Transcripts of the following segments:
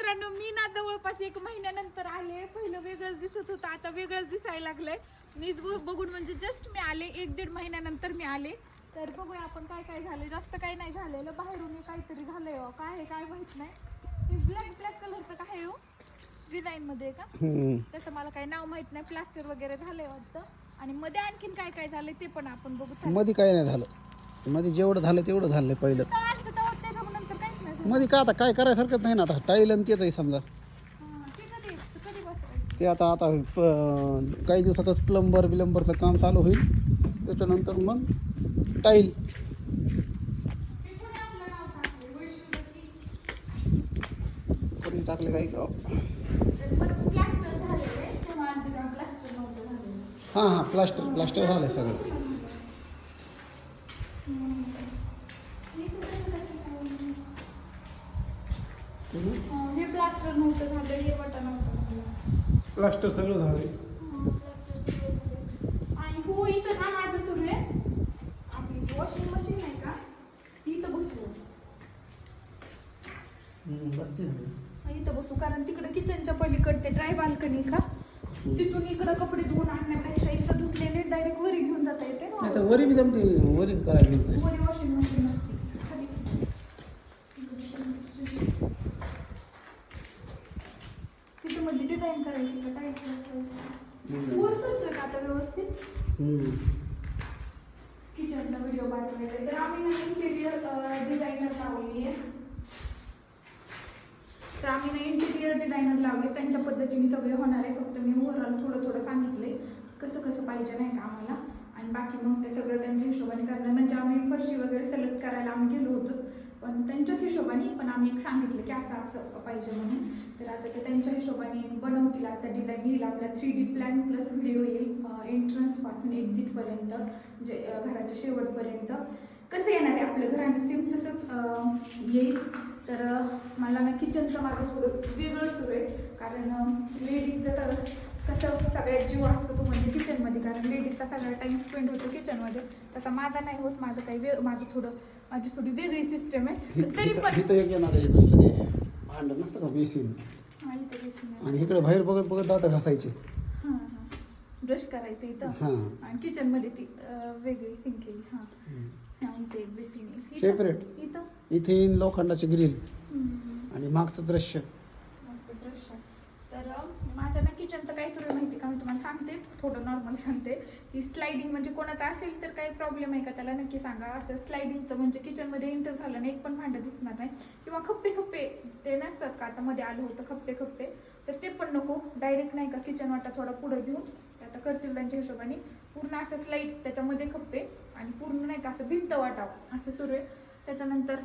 मित्रांनो मी ना जवळपास एक महिन्यानंतर आले. पहिलं वेगळंच दिसत होतं आता वेगळंच दिसायला लागलंय. ब- बघून म्हणजे जस्ट मी आले एक दीड महिन्यानंतर मी आले. तर बघूया आपण काय काय झालं जास्त काही नाही झालेलं. बाहेरून काहीतरी झालंय हो. काय आहे काय माहीत नाही. हे ब्लॅक ब्लॅक कलरचं काय आहे हो? डिझाईन मध्ये का. तसं मला काही नाव माहीत नाही. प्लास्टर वगैरे झालंय वाटतं. आणि मध्ये आणखीन काय काय झालंय ते पण आपण बघू. मध्ये काही नाही झालं. मध्ये जेवढं झालं तेवढं झालं पहिलं तेव्हा आलतं तेव्हा त्याच्यानंतर काहीच नाही झालं. मध्ये का आता काय करायसारखंच नाही ना आता टाईल आणि तेच आहे समजा. ते आता आता प- काही दिवसातच प्लंबर बिलंबरचं काम चालू होईल. त्याच्यानंतर मग टाईल. करून टाकले काही हां हां प्लास्टर प्लास्टर झालं सगळं. हं, प्लास्टर नव्हतं झालं हे बटन नव्हतं झालं. प्लास्टर सगळं झालं हं. आणि हो इथं ना माझं सुरू आहे. आपली वॉशिंग मशीन आहे का? ती इथं बसवू बसते इथं बसू कारण तिकडे किचनच्या पलीकडे ते ड्राय बाल्कनी का? तिथून इकडं कपडे धुवून आणण्यापेक्षा इथं धुतलेले डायरेक्ट वरी घेऊन जाता येते वरी बी जमते वरी करायला मिळते वरी वॉशिंग मशीन मध्ये डिझाईन करायची का? टाईप वर चालतोय का आता व्यवस्थित? किचनचा व्हिडिओ पाठवायचा तर. आम्ही ना इंटेरियर डिझायनर लावली आहे तर आम्ही ना इंटेरियर डिझायनर लावले त्यांच्या पद्धतीने सगळे होणार आहे. फक्त मी ओव्हरऑल थोडं थोडं सांगितले कसं कसं पाहिजे नाही का आम्हाला? आणि बाकी मग ते सगळं त्यांच्या हिशोबाने करणार. म्हणजे आम्ही फरशी वगैरे सिलेक्ट करायला आम्ही गेलो होतो. पण त्यांच्याच हिशोबाने पण आम्ही एक सांगितलं की असं असं पाहिजे म्हणून. तर आता ते त्यांच्या हिशोबाने बनवतील. आता डिझाईन येईल आपला three D plan plus video येईल एंट्रन्सपासून एक्झिटपर्यंत म्हणजे घराच्या शेवटपर्यंत. कसं येणार आहे आपलं घर? आणि सेम तसंच येईल. तर मला ना किचनचं माझं थोडं वेगळं सुरू आहे. कारण लेडीजचं तर कसं सगळ्यात जीव असतो तो म्हणजे किचनमध्ये कारण लेडीजचा सगळा टाईम स्पेंड होतो किचनमध्ये तसा माझा नाही होत. माझं काही वे माझं थोडं माझी थोडी वेगळी सिस्टम आहे. तरी पण इथं एक येणार आहे इथं ते भांडं नसतं का? बेसिन हा, इथे बेसिन आहे. आणि इकडे बाहेर बघत बघत दात घासायचे. हां हां. ब्रश करायचं इथं. हां. आणि किचनमध्ये ती अं, वेगळी सिंक येईल हां. इथे एक बेसिन येईल इथं- Separate. इथं. इथे लोखंडाचे ग्रिल हम्म. आणि मागचं दृश्य. मस्त दृश्य. तर अं, माझं ना किचनचं काय सुरू आहे माहिती का? मी तुम्हाला सांगते थोडं नॉर्मल सांगते. की स्लायडिंग म्हणजे कोणाचं असेल तर काही प्रॉब्लेम आहे का? त्याला नक्की सांगा. असं स्लायडिंगचं म्हणजे किचनमध्ये एंटर झालं नाही एक पण भांडं दिसणार नाही. किंवा खप्पे खप्पे ते नसतात का? आता मध्ये आलं होतं खप्पे खप्पे तर ते पण नको. डायरेक्ट नाही का किचन वाटा थोडा पुढं घेऊन. ते आता करतील त्यांच्या हिशोबाने. पूर्ण असं स्लाईड त्याच्यामध्ये खप्पे. आणि पूर्ण नाही का असं भिंत वाटावं. असं सुरू आहे. त्याच्यानंतर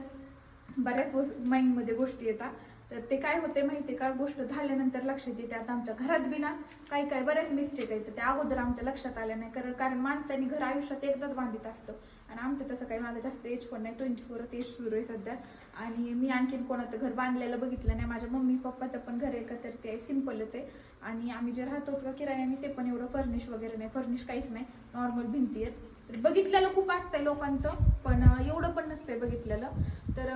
बऱ्याच वस माइंडमध्ये गोष्टी येतात. तर ते काय होते माहिती आहे का? गोष्ट झाल्यानंतर लक्षात येते आता आमच्या घरात बी ना. काही काही बऱ्याच मिस्टेक आहेत. तर त्या अगोदर आमच्या लक्षात आल्या नाही. कारण कारण माणसाने घर आयुष्यात एकदाच बांधित असतं. आणि आमचं तसं काही माझं जास्त एज पण नाही. ट्वेंटी फोर एज सुरू आहे सध्या. आणि मी आणखीन कोणाचं घर बांधलेलं बघितलं नाही. माझ्या मम्मी पप्पाचं पण घर आहे का? तर ते सिम्पलच आहे. आणि आम्ही जे राहतो का किरायाने ते पण एवढं फर्निश वगैरे नाही. फर्निश काहीच नाही. नॉर्मल भिंती आहेत. तर बघितलेलं खूप असतंय लोकांचं. पण एवढं पण नसतंय बघितलेलं. तर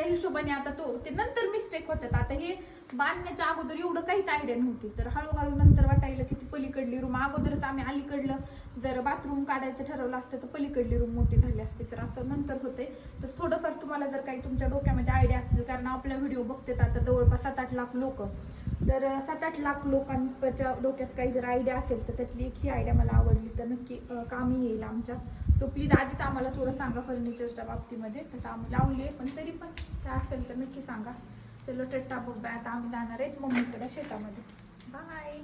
त्या हिशोबाने आता तो ते नंतर मिस्टेक होतात. आता हे बांधण्याच्या अगोदर एवढं काहीच आयडिया नव्हती. तर हळूहळू नंतर वाटायला की ती पलीकडली रूम अगोदरच आम्ही अलीकडलं जर बाथरूम काढायचं ठरवलं असतं तर पलीकडली रूम मोठी झाली असते. तर असं नंतर होते तर थोडंफार तुम्हाला जर काही तुमच्या डोक्यामध्ये आयडिया असतील कारण आपला व्हिडिओ बघतात आता जवळपास सात आठ लाख लोक. तर सात आठ लाख लोकांच्या डोक्यात काही जर आयडिया असेल तर त्यातली एक ही आयडिया मला आवडली. तर नक्की कामी येईल आमच्या. सो प्लीज आधीच आम्हाला थोडं सांगा फर्निचरच्या बाबतीमध्ये. तसं आम्ही लावली आहे पण तरी पण काय असेल तर नक्की सांगा. चलो टट्टा बघ आता आम्ही जाणार आहेत मम्मीकडे शेतामध्ये. बाय